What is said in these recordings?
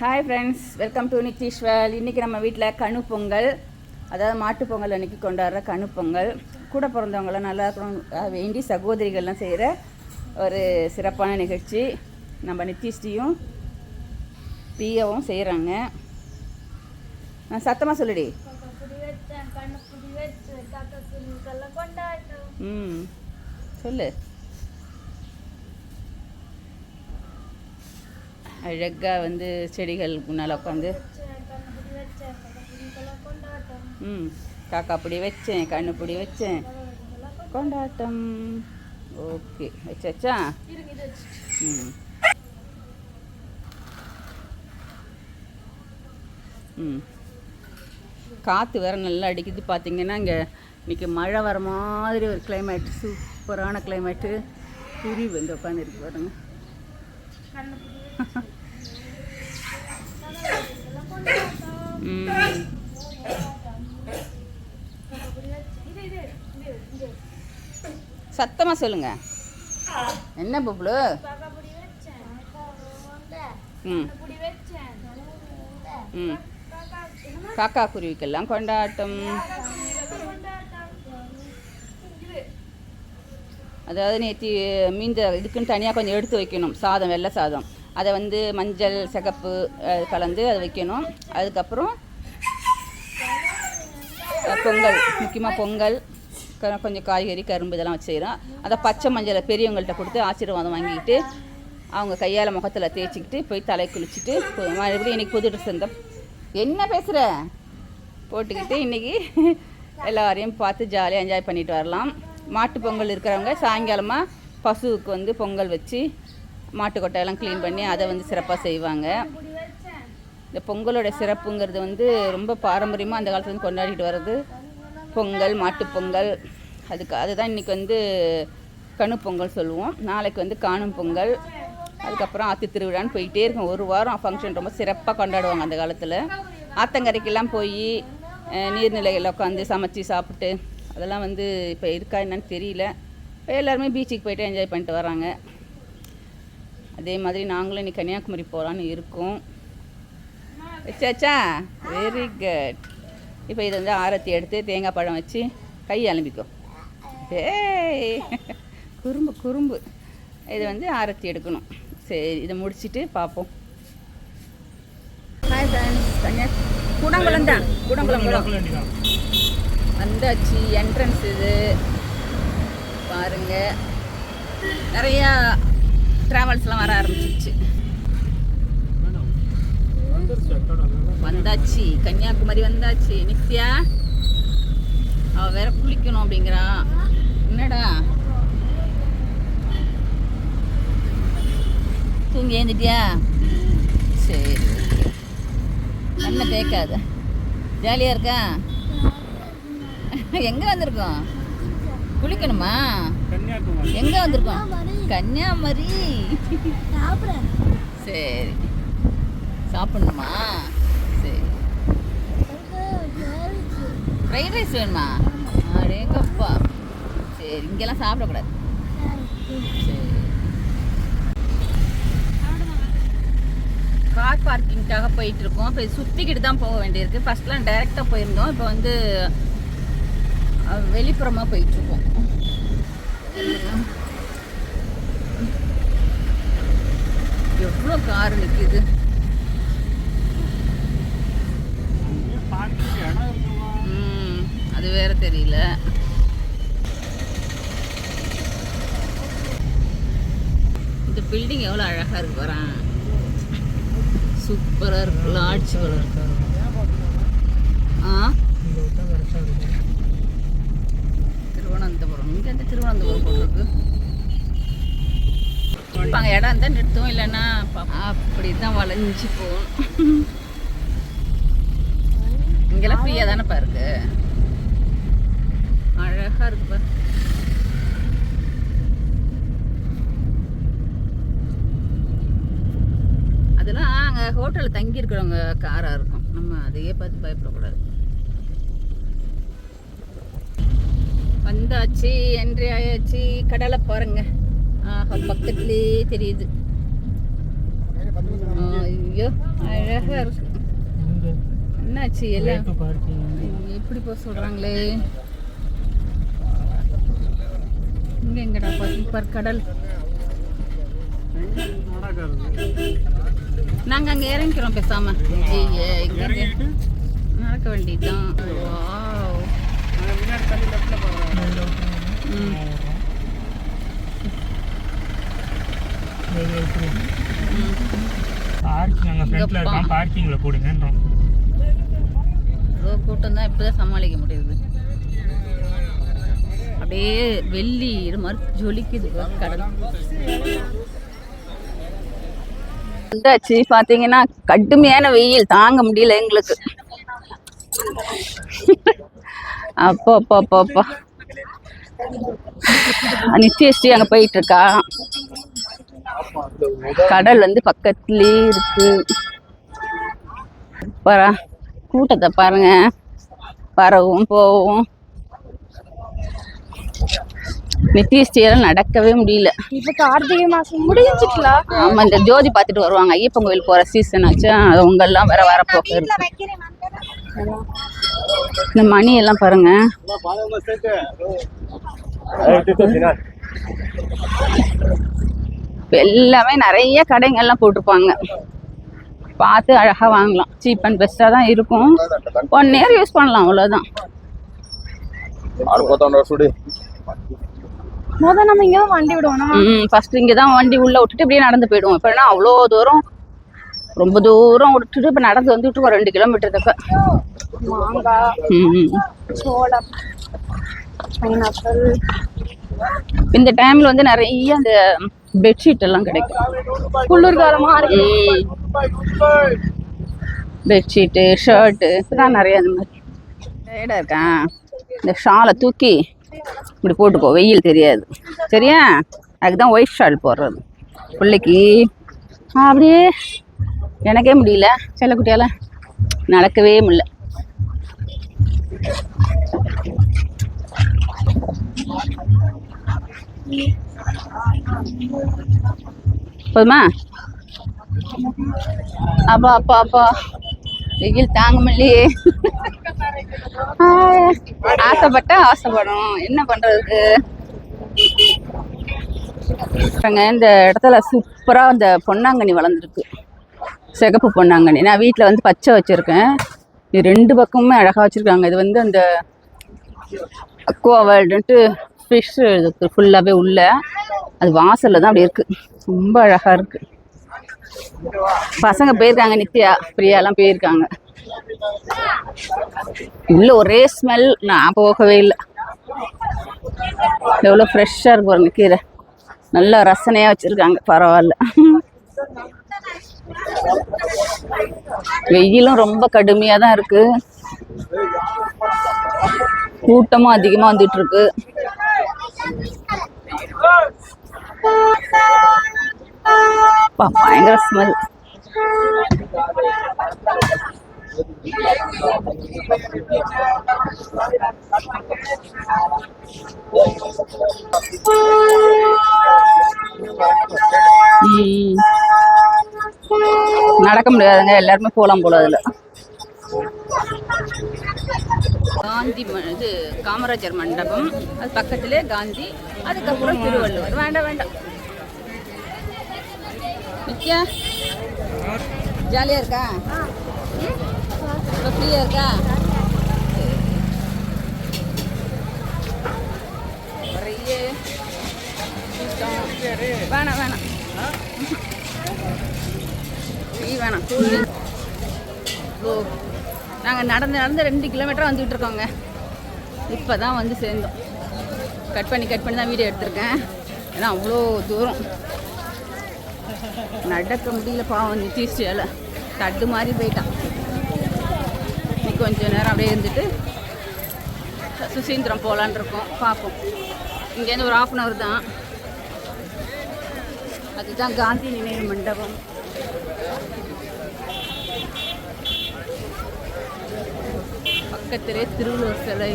Hi friends welcome to Nitheeswar இன்றைக்கி நம்ம வீட்டில் கணு பொங்கல் அதாவது மாட்டுப் பொங்கல் அன்றைக்கி கொண்டாடுற கணு பொங்கல். கூட பிறந்தவங்களாம் நல்லா இருக்கணும் வேண்டி சகோதரிகள்லாம் செய்கிற ஒரு சிறப்பான நிகழ்ச்சி. நம்ம நித்திஷ்டியும் பியாவும் செய்கிறாங்க நான் சத்தமாக சொல்லுடி. புடி வச்சேன் கண்ணு புடி வச்சேன் காக்கா குருவிக்கெல்லாம் கொண்டாட்டம் ம் சொல்லு அழகாக வந்து செடிகள் முன்னால் உட்காந்து ம் காக்கா பிடி வச்சேன் கண்ணு பிடி வச்சேன். கொண்டாட்டம். ஓகே வச்சாச்சா? ம். ம். காற்று வேறு நல்லா அடிக்குது பார்த்தீங்கன்னா இங்கே. இன்றைக்கி மழை வர மாதிரி ஒரு கிளைமேட் சூப்பரான கிளைமேட்டு குருவி வந்து உட்காந்துருக்கு பாருங்க. சத்தமாக சொல்லுங்க. என்ன பப்ளு? ம். ம். காக்கா குருவிக்கெல்லாம் கொண்டாட்டம். அதாவது நேற்று மீந்த இதுக்குன்னு தனியாக கொஞ்சம் எடுத்து வைக்கணும். சாதம் வெள்ளை சாதம். அதை வந்து மஞ்சள் சிகப்பு கலந்து அதை வைக்கணும். அதுக்கப்புறம் பொங்கல் முக்கியமாக பொங்கல் க- கொஞ்சம் காய்கறி கரும்பு இதெல்லாம் வச்சு செய்கிறோம் அதை பச்சை மஞ்சளை பெரியவங்கள்ட்ட கொடுத்து ஆசீர்வாதம் வாங்கிக்கிட்டு அவங்க கையால் முகத்தில் தேய்ச்சிக்கிட்டு போய் தலை குளிச்சுட்டு மறுபடியும் இன்றைக்கி புது ட்ரெஸ் இருந்தால் என்ன பேசுகிற போட்டுக்கிட்டு இன்றைக்கி எல்லாரையும் பார்த்து ஜாலியாக என்ஜாய் பண்ணிட்டு வரலாம். மாட்டு பொங்கல் இருக்கிறவங்க சாயங்காலமாக பசுவுக்கு வந்து பொங்கல் வச்சு மாட்டு கொட்டையெல்லாம் க்ளீன் பண்ணி அதை வந்து சிறப்பாக செய்வாங்க. இந்த பொங்கலோட சிறப்புங்கிறது வந்து ரொம்ப பாரம்பரியமாக அந்த காலத்துல வந்து கொண்டாடிட்டு வர்றது. பொங்கல் மாட்டுப்பொங்கல் அதுக்கு அதுதான் இன்றைக்கி வந்து கணு பொங்கல் சொல்லுவோம். நாளைக்கு வந்து காணும் பொங்கல். அதுக்கப்புறம் ஆற்று திருவிழான்னு போயிட்டே இருக்கும். ஒரு வாரம் ஃபங்க்ஷன் ரொம்ப சிறப்பாக கொண்டாடுவாங்க அந்த காலத்தில். ஆத்தங்கரைக்கெல்லாம் போய் நீர்நிலைகளில் உட்காந்து சமைச்சு சாப்பிட்டு அதெல்லாம் வந்து இப்போ இருக்கா என்னன்னு தெரியல. இப்போ எல்லாருமே பீச்சுக்கு போயிட்டு என்ஜாய் பண்ணிட்டு வராங்க. அதே மாதிரி நாங்களும் இன்னைக்கு கன்னியாகுமரி போகலான்னு இருக்கோம். வச்சாச்சா வெரி குட் இப்போ இதை வந்து ஆரத்தி எடுத்து தேங்காய் பழம் வச்சு கை அலம்பிக்கோ. ஏய் குறும்பு குறும்பு. இது வந்து ஆரத்தி எடுக்கணும். சரி இதை முடிச்சுட்டு பார்ப்போம் ஹாய் ஃப்ரெண்ட்ஸ் கன்னியா கூடங்குளம் தான். கூடங்குளம் வந்தாச்சு என்ட்ரன்ஸ் இது. பாருங்க. நிறையா ட்ராவல்ஸ்லாம் வர ஆரம்பிச்சிருச்சு. வந்தாச்சு. கன்னியாகுமரி வந்தாச்சு. நித்யா அவ வேற குளிக்கணும் அப்படிங்கிறா. என்னடா? தூங்கி ஏந்துட்டியா சரி ஓகே. கண்ணை தேய்க்காத. ஜாலியாக இருக்கா? எங்கே வந்திருக்கோம்? குளிக்கணுமா? எங்கே வந்திருக்கோம்? கன்னியாகுமரி. சரி. சாப்பிடணுமா? சரி. ஃப்ரைட் ரைஸ் வேணுமா? அடே கப்பா சரி இங்கெல்லாம் சாப்பிடக்கூடாது. சரி. கார் பார்க்கிங்காக போயிட்டு இருக்கோம். இப்போ சுற்றிக்கிட்டு தான் போக வேண்டியிருக்கு. ஃபர்ஸ்ட்லாம் டைரெக்டாக போயிருந்தோம். இப்போ வந்து வெளிப்புறமாக வெளிப்புறமா போயிட்டு இருக்கோம் எவ்வளோ கார் நிற்கிது ம், அது வேற தெரியல. இந்த பில்டிங் எவ்வளோ அழகாக இருக்கு வரேன் சூப்பராக இருக்கு. லாட்ஜ் இருக்கு. ஆ? திருவனந்தபுரம். இங்கே இருந்து திருவனந்தபுரம் போட்டிருக்கு இப்போ அங்கே இடம் இருந்தால் நிறுத்துவோம் இல்லைன்னா அப்படி தான் வளைஞ்சு போகணும் இங்கெல்லாம் ஃப்ரீயாக தானேப்பா இருக்கு? அழகா இருக்கு பாரு அதெல்லாம் அங்கே ஹோட்டலில் தங்கி இருக்கிறவங்க காராக இருக்கும். நம்ம அதையே பார்த்து பயப்படக்கூடாது. வந்தாச்சு என்ட்ரி ஆயாச்சு. கடலை பாருங்க. ஆஹா பக்கத்துலேயே தெரியுது. ஐயோ அழகா இருக்கு. என்னாச்சு எல்லாம்? எப்படி போக சொல்றாங்களே. இங்க எங்கடா பார் கடல். நடக்கிறது நாங்க அங்க இறங்கிக்கிறோம் பேசாம. ஐயே, இங்க இருந்து இறங்கிட்டு நடக்க வேண்டியதுதான். பார்க்கிங் அங்க ஃப்ரண்ட்ல இங்கப்பா. இருக்கான் பார்க்கிங்ல போடுங்கன்றோம் இவ்வளோ கூட்டம் தான் சமாளிக்க முடியுது. அப்படியே வெள்ளி இது மாதிரி ஜொலிக்குது. கடல். வந்தாச்சு பார்த்தீங்கன்னா கடுமையான வெயில். தாங்க முடியல எங்களுக்கு. அப்பா அப்பா அப்பா அப்பா. நித்யஸ்ரீ அங்கே போயிட்டு இருக்கா கடல் வந்து பக்கத்துலயே இருக்கு. பாரா கூட்டத்தை பாருங்க. வரவும் போவும். நித்யஸ்ரீயெல்லாம் நடக்கவே முடியல. இப்ப கார்த்திகை மாசம் முடிஞ்சிட்டல? ஆமா இந்த ஜோதி பார்த்துட்டு வருவாங்க. ஐயப்பன் கோயில் போற சீசன் ஆச்சு. அவங்க எல்லாம் வேற வரப்போக இருக்கு. இந்த மணி எல்லாம் பாருங்க எல்லாமே நிறைய கடைங்கள்லாம் போட்டிருப்பாங்க. பார்த்து அழகா வாங்கலாம். சீப் அண்ட் பெஸ்ட்டாக தான் இருக்கும். ஒன் இயர் யூஸ் பண்ணலாம் அவ்வளோதான் முத நம்ம இங்க தான் வண்டி விடுவோம். ம் ஃபர்ஸ்ட் இங்கே தான் வண்டி உள்ளே விட்டுட்டு இப்படியே நடந்து போயிடுவோம். இப்போனா அவ்வளோ தூரம்? ரொம்ப தூரம் விட்டுட்டு இப்போ நடந்து வந்துட்டு இருக்கோம் ரெண்டு கிலோமீட்டர் தக்க. மாங்காய் ம் சோளம். பைனாப்பிள். இந்த டைம்ல வந்து நிறைய அந்த பெட்ஷீட் எல்லாம் கிடைக்கும். குளிர்காலமா இருக்கு. பெட்ஷீட்டு ஷர்ட்டு இதெல்லாம் நிறைய அந்த மாதிரி. டயர்டாக இருக்கேன் இந்த ஷாலை தூக்கி இப்படி போட்டுக்கோ. வெயில் தெரியாது. சரியா? அதுக்கு தான் ஒயிட் ஷால் போடுறது. பிள்ளைக்கு. அப்படியே எனக்கே முடியல. செல்லக்குட்டியால நடக்கவே முடியல. போதுமா? அப்பா அப்பா அப்பா. வெயில் தாங்க முடியலையே ஆசைப்பட்டா ஆசைப்படும். என்ன பண்றதுக்கு? பாருங்க, இந்த இடத்துல சூப்பராக இந்த பொன்னாங்கண்ணி வளர்ந்துருக்கு. சிகப்பு பொன்னாங்கண்ணி. நான் வீட்டில் வந்து பச்சை வச்சுருக்கேன். இது ரெண்டு பக்கமுமே அழகாக வச்சிருக்காங்க. இது வந்து அந்த அக்வா வேர்ல்டுன்ட்டு ஃபிஷ் இருக்கு ஃபுல்லாகவே உள்ள. அது வாசலில் தான் அப்படி இருக்குது ரொம்ப அழகாக இருக்குது பசங்க போயிருக்காங்க நித்யா பிரியாலாம் போயிருக்காங்க. உள்ள ஒரே ஸ்மெல் நான் போகவே இல்லை. எவ்வளோ ஃப்ரெஷ்ஷாக இருக்கு பாருங்க கீரை. நல்லா ரசனையாக வச்சுருக்காங்க பரவாயில்ல. வெயிலும் ரொம்ப கடுமையாக தான் இருக்குது கூட்டமும் அதிகமாக வந்துட்டு இருக்கு அப்பா, பயங்கர ஸ்மெல் நடக்க முடியாதுங்க. எல்லாருமே போலாம் போல அதுல. காந்தி இது காமராஜர் மண்டபம். அது பக்கத்திலே காந்தி அதுக்கப்புறம் திருவள்ளுவர். வேண்டாம் வேண்டாம். நித்யா ஜாலியாக இருக்கா? இப்போ ஃப்ரீயா இருக்கா? வேணாம் வேணாம். வேணாம். நாங்கள் நடந்து நடந்து ரெண்டு கிலோமீட்டர் வந்துக்கிட்டு இருக்கோங்க இப்போ தான் வந்து சேர்ந்தோம். கட் பண்ணி கட் பண்ணி தான் வீடியோ எடுத்திருக்கேன். ஏன்னா அவ்வளோ தூரம். நடக்க முடியல பாவம் நித்திஷ்டியால் தட்டு மாதிரி போயிட்டான். கொஞ்சம் நேரம் அப்படியே இருந்துட்டு சுசீந்திரம் போகலான் இருக்கோம். பார்ப்போம். இங்கேருந்து ஒரு ஆஃப் அன் ஹவர் தான். அதுதான் காந்தி நினைவு மண்டபம். பக்கத்திலே திருவள்ளுவர் சிலை.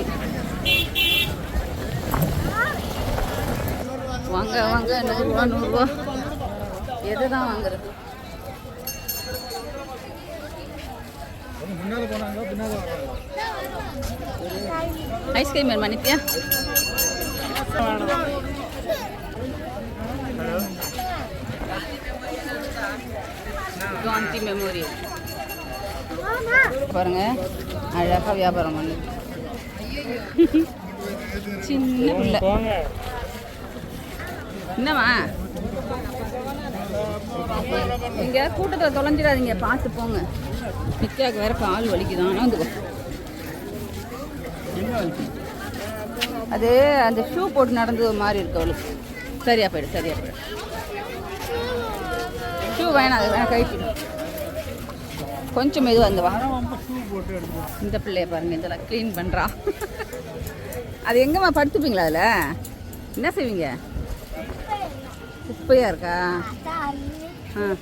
வாங்க வாங்க நூறுரூவா நூறுரூவா எது தான் வாங்குறது? ஐஸ்கிரீம் வேணுமா நித்யா? காந்தி மெமோரியல். பாருங்க. அழகாக வியாபாரம் பண்ணு. சின்ன பிள்ளை. என்னம்மா இங்க கூட்டத்தில் தொலைஞ்சிடாதீங்க பார்த்து போங்க. நித்யாவுக்கு வேற கால் வலிக்குதான். வந்துக்கோ அது அந்த ஷூ போட்டு நடந்தது மாதிரி இருக்கு அவளுக்கு. சரியா போயிடு சரியா போயிடு. ஷூ வேணாம் அது வேணாம் கழிச்சிடு கொஞ்சம் மெதுவாக வந்து வா. இந்த பிள்ளைய பாருங்க இதெல்லாம் க்ளீன் பண்ணுறா அது எங்கம்மா படுத்துப்பீங்களா அதில்? என்ன செய்வீங்க? குப்பையாக இருக்கா? ஆ.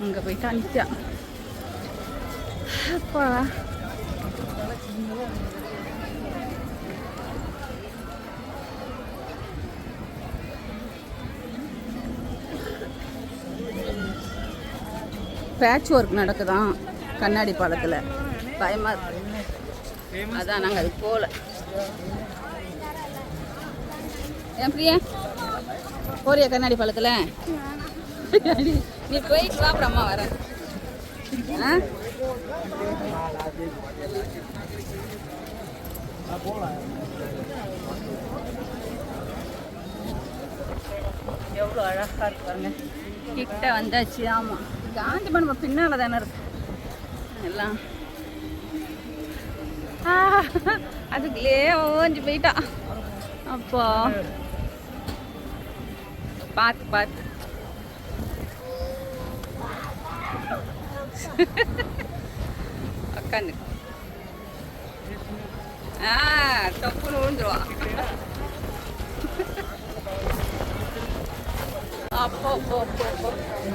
அங்கே போயிட்டா நித்யா. அப்பா பேட்ச் ஒர்க் நடக்குதான் கண்ணாடி பாலத்தில். பயமாக இருக்கு. அதான் நாங்கள் அதுக்கு போகல ஏன் பிரியா? போறியா கண்ணாடி பாலத்தில்? நீ போயிட்டு வா அப்புறம் வரேன். ஆ? எவ்வளோ அழகாக இருக்கு பாருங்க. கிட்ட வந்தாச்சு ஆமாம் காந்தி நம்ம பின்னால் தானே இருக்கு. எல்லாம். அதுக்குள்ளே ஓஞ்சி போயிட்டா. அப்போ. பார்த்து பார்த்து உட்காந்து ஆ டப்புன்னு விழுந்துருவான் அப்போ அப்போ அப்போ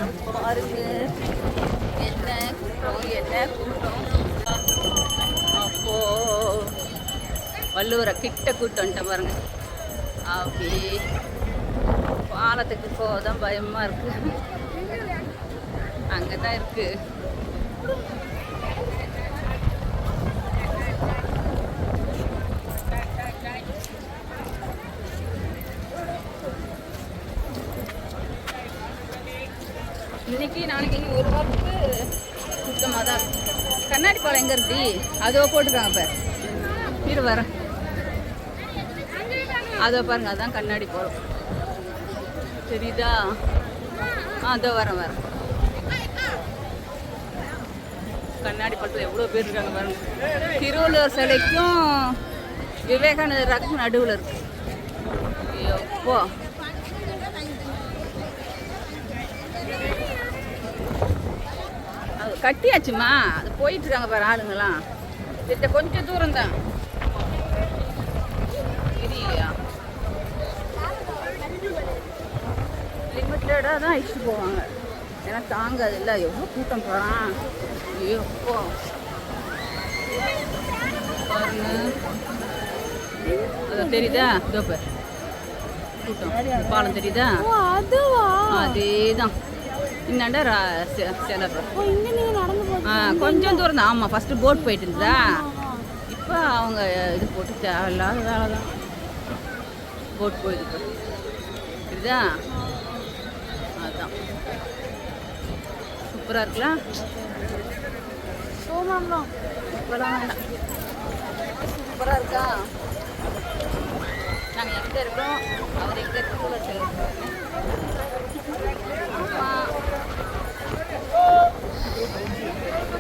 அப்போ பாருங்க. என்ன? கூட்டம் என்ன கூட்டம்? அப்போ வள்ளுவரை கிட்ட கூட்டம் பாருங்க. அப்படி பாலத்துக்கு போதான் பயமா இருக்கு. அங்கே தான் இருக்கு. இன்னைக்கு நாளைக்கு இங்கே ஒரு வாரத்துக்கு சுத்தமாக தான் இருக்கும் கண்ணாடி பாலம் எங்கே இருக்கு? அதோ போட்டுருக்காங்க இப்போ இரு வரேன் அதோ பாருங்க அதான் கண்ணாடி பாலம். தெரியுதா? ஆ அதோ வரேன் வரேன். கண்ணாடி பாலத்தில் எவ்வளோ பேர் இருக்காங்க பாருங்க. திருவள்ளுவர் சிலைக்கும் விவேகானந்தராக்கும் நடுவில் இருக்கு. எப்போ கட்டியாச்சுமா. அது போயிட்டு இருக்காங்க பாரு ஆளுங்கெல்லாம். கிட்ட கொஞ்சம் தூரம் தான் இல்லையா லிமிட்டடாக தான் இஷ்டு போவாங்க. ஏன்னா தாங்காது இல்லை. எவ்வளோ கூட்டம் போகிறான் எப்போ அது தெரியுதா? இதோ பாரு. கூட்டம். பாலம் தெரியுதா? அதுவா? அதே தான் இந்தாண்ட ரா- செ- சிலை பாரு. ஓ இங்க நீங்க நடந்து போகுது ஆ கொஞ்சம் தூரம் தான். ஆமாம் ஃபஸ்ட்டு போட் போயிட்டு இருந்ததா? இப்போ அவங்க இது போட்டு தேவையில்லாத வேலை தான். போட் இப்போ. இதுதா அதான். சூப்பராக இருக்கலாம் வேண்டாம் சூப்பராக இருக்கா? நாங்கள் எங்கே இருக்கோம். அவர் எங்கே இருக்கோம் சொல்லுங்க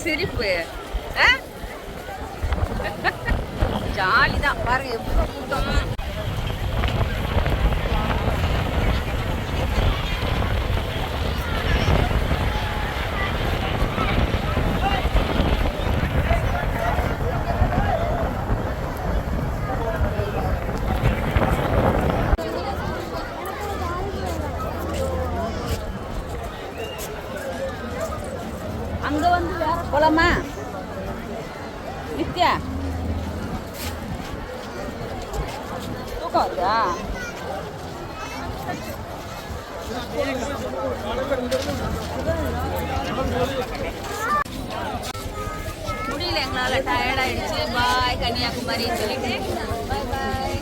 சிரிப்பு ஜாலிதான் பாருங்க எவ்வளோ கூட்டம் அங்க வந்து வேற போலாமா நித்யா தூக்கம் வருதா முடியல எங்களால் டயர்ட் ஆயிடுச்சு பாய் கன்னியாகுமரின்னு சொல்லிட்டு பாய் பாய்